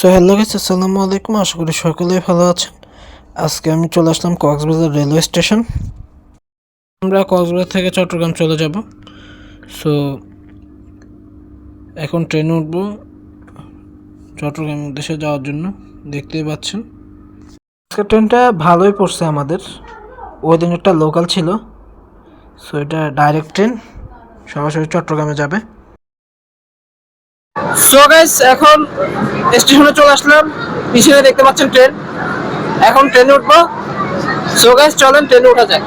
So hello guys আসসালামু আলাইকুম। আশা করি সকলেই ভালো আছেন। আজকে আমি চলে আসলাম কক্সবাজার রেলওয়ে স্টেশন। আমরা কক্সবাজার থেকে চট্টগ্রাম চলে যাব। সো এখন ট্রেনে উঠব চট্টগ্রাম উদ্দেশ্যে যাওয়ার জন্য। দেখতেই পাচ্ছেন। আজকে ট্রেনটা ভালোই পড়ছে আমাদের। ওই দিন একটা লোকাল ছিল। সো এটা ডাইরেক্ট ট্রেন সরাসরি চট্টগ্রামে যাবে। সো গাইস এখন স্টেশনে চলে আসলাম। পিছনে দেখতে পাচ্ছেন ট্রেন এখন ট্রেনে উঠবো। সো গাইস চলেন ট্রেনে ওঠা যায়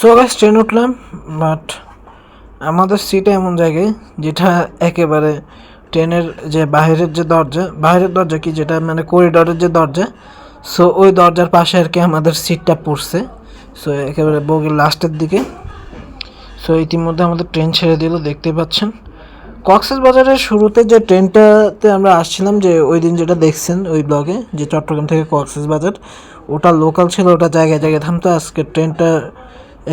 সো গাইস ট্রেন উঠলাম বাট আমাদের সিটে এমন জায়গায়, যেটা একেবারে ট্রেনের যে বাইরের যে দরজা বাইরের দরজা কি যেটা মানে করিডোরের যে দরজা সো ওই দরজার পাশে আর কি আমাদের সিটটা পড়ছে। সো একেবারে বগির লাস্টের দিকে। সো ইতিমধ্যে আমাদের ট্রেন ছেড়ে দিল দেখতে পাচ্ছেন। কক্সেস বাজারের শুরুতে যে ট্রেনটাতে আমরা আসছিলাম, যে ওই দিন যেটা দেখছেন, ওই ব্লগে যে চট্টগ্রাম থেকে কক্সেস বাজার ওটা লোকাল ছিল, ওটা জায়গায় জায়গায় থামতো। আজকে ট্রেনটা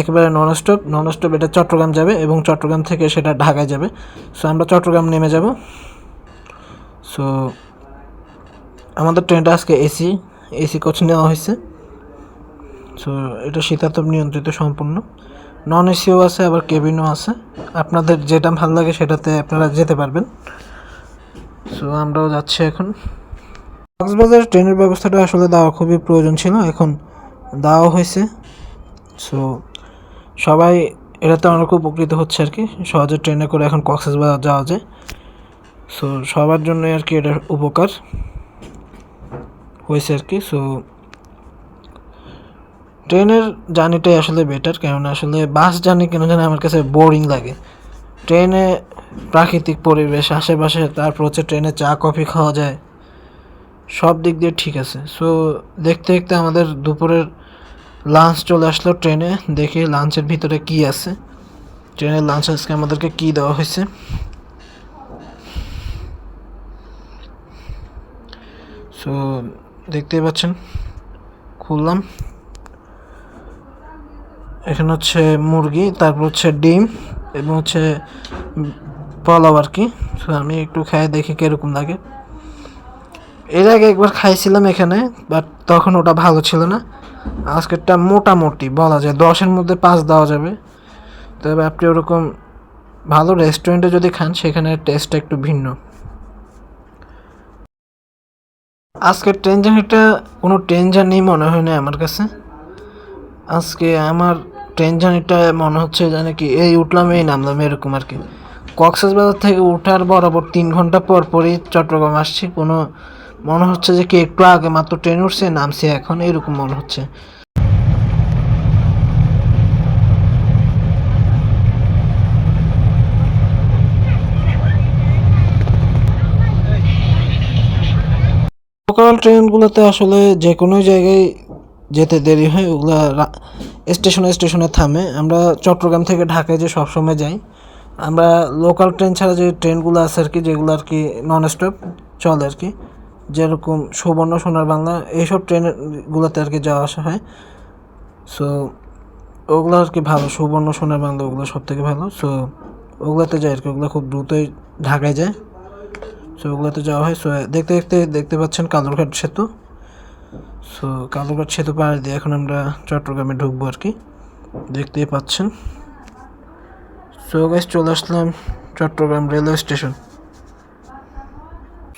একেবারে নন স্টপ নন স্টপ এটা চট্টগ্রাম যাবে এবং চট্টগ্রাম থেকে সেটা ঢাকায় যাবে। সো আমরা চট্টগ্রাম নেমে যাব। সো আমাদের ট্রেনটা আজকে এসি এসি কোচ নেওয়া হয়েছে। সো এটা শীতাতপ নিয়ন্ত্রিত সম্পূর্ণ নন এসিও আছে, আবার কেবিনও আছে। আপনাদের যেটা ভালো লাগে সেটাতে আপনারা যেতে পারবেন। সো আমরাও যাচ্ছি এখন। কক্সবাজার ট্রেনের ব্যবস্থাটা আসলে দেওয়া খুবই প্রয়োজন ছিল, এখন দেওয়া হয়েছে। সো সবাই এটাতে অনেক উপকৃত হচ্ছে আর কি, সহজে ট্রেনে করে এখন কক্সবাজার যাওয়া যায়। সো সবার জন্য আর কি এটার উপকার হয়েছে আর কি। সো ট্রেনের জার্নিটাই আসলে বেটার কারণ আসলে বাস জার্নি কেন জানি আমার কাছে বোরিং লাগে। ট্রেনে প্রাকৃতিক পরিবেশ, আশেপাশে তারপর হচ্ছে ট্রেনে চা কফি খাওয়া যায়, সব দিক দিয়ে ঠিক আছে। সো দেখতে দেখতে আমাদের দুপুরের লাঞ্চ চলে আসলো ট্রেনে, দেখি লাঞ্চের ভিতরে কি আছে। ট্রেনের লাঞ্চ আজকে আমাদেরকে কি দেওয়া হয়েছে? সো দেখতেই পাচ্ছেন, খুললাম। এখানে হচ্ছে মুরগি, তারপর হচ্ছে ডিম এবং হচ্ছে পোলাও আর কি। আমি একটু খাই দেখি কীরকম লাগে। এর আগে একবার খাইছিলাম এখানে বাট তখন ওটা ভালো ছিল না। আজকেরটা মোটামুটি বলা যায়, দশের মধ্যে পাঁচ দেওয়া যাবে। তবে আপনি ওরকম ভালো রেস্টুরেন্টে যদি খান, সেখানে টেস্টটা একটু ভিন্ন। আজকের ট্রেন জার্নিটা কোনো ট্রেন জার্নি মনে হয় না আমার কাছে। আজকে আমার ট্রেন জার্নিটা মনে হচ্ছে জানে কি, এই উঠলাম, এই নামলাম, এরকম আর কি। কক্সবাজার থেকে ওঠার বরাবর তিন ঘণ্টা পর পরই চট্টগ্রাম আসছি। কোনো মনে হচ্ছে যে কি, একটু আগে মাত্র ট্রেন উঠছে, নামছে এখন, এরকম মনে হচ্ছে। লোকাল ট্রেনগুলোতে আসলে যে কোনো জায়গায় যেতে দেরি হয়, ওগুলো স্টেশনে স্টেশনে থামে। আমরা চট্টগ্রাম থেকে ঢাকায় যে সবসময় যাই, আমরা লোকাল ট্রেন ছাড়া যে ট্রেনগুলো আছে আর কি, যেগুলো আর কি নন স্টপ চলে আর কি, যেরকম সুবর্ণ সোনার বাংলা, এইসব ট্রেনগুলোতে আর কি যাওয়া আসা হয়। সো ওগুলো আর কি ভালো, সুবর্ণ সোনার বাংলা ওগুলো সব থেকে ভালো। সো ওগুলোতে যায় আর কি, ওগুলো খুব দ্রুতই ঢাকায় যায়। সো ওগুলোতে যাওয়া হয়। সো দেখতে দেখতে দেখতে পাচ্ছেন কালুরঘাট সেতু। সো কালুরঘাট সেতু পার দিয়ে এখন আমরা চট্টগ্রামে ঢুকবো আর কি। দেখতেই পাচ্ছেন। সো গাইস চলে আসলাম Chittagong railway station.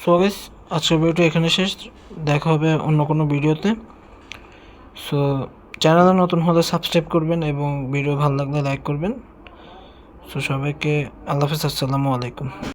So guys আজকের ভিডিওটা এখানে শেষ। দেখা হবে অন্য কোনো ভিডিওতে। সো চ্যানেলে নতুন হলে সাবস্ক্রাইব করবেন এবং ভিডিও ভালো লাগলে লাইক করবেন। সো সবাইকে আল্লাহ হাফিজ, আসসালামু আলাইকুম।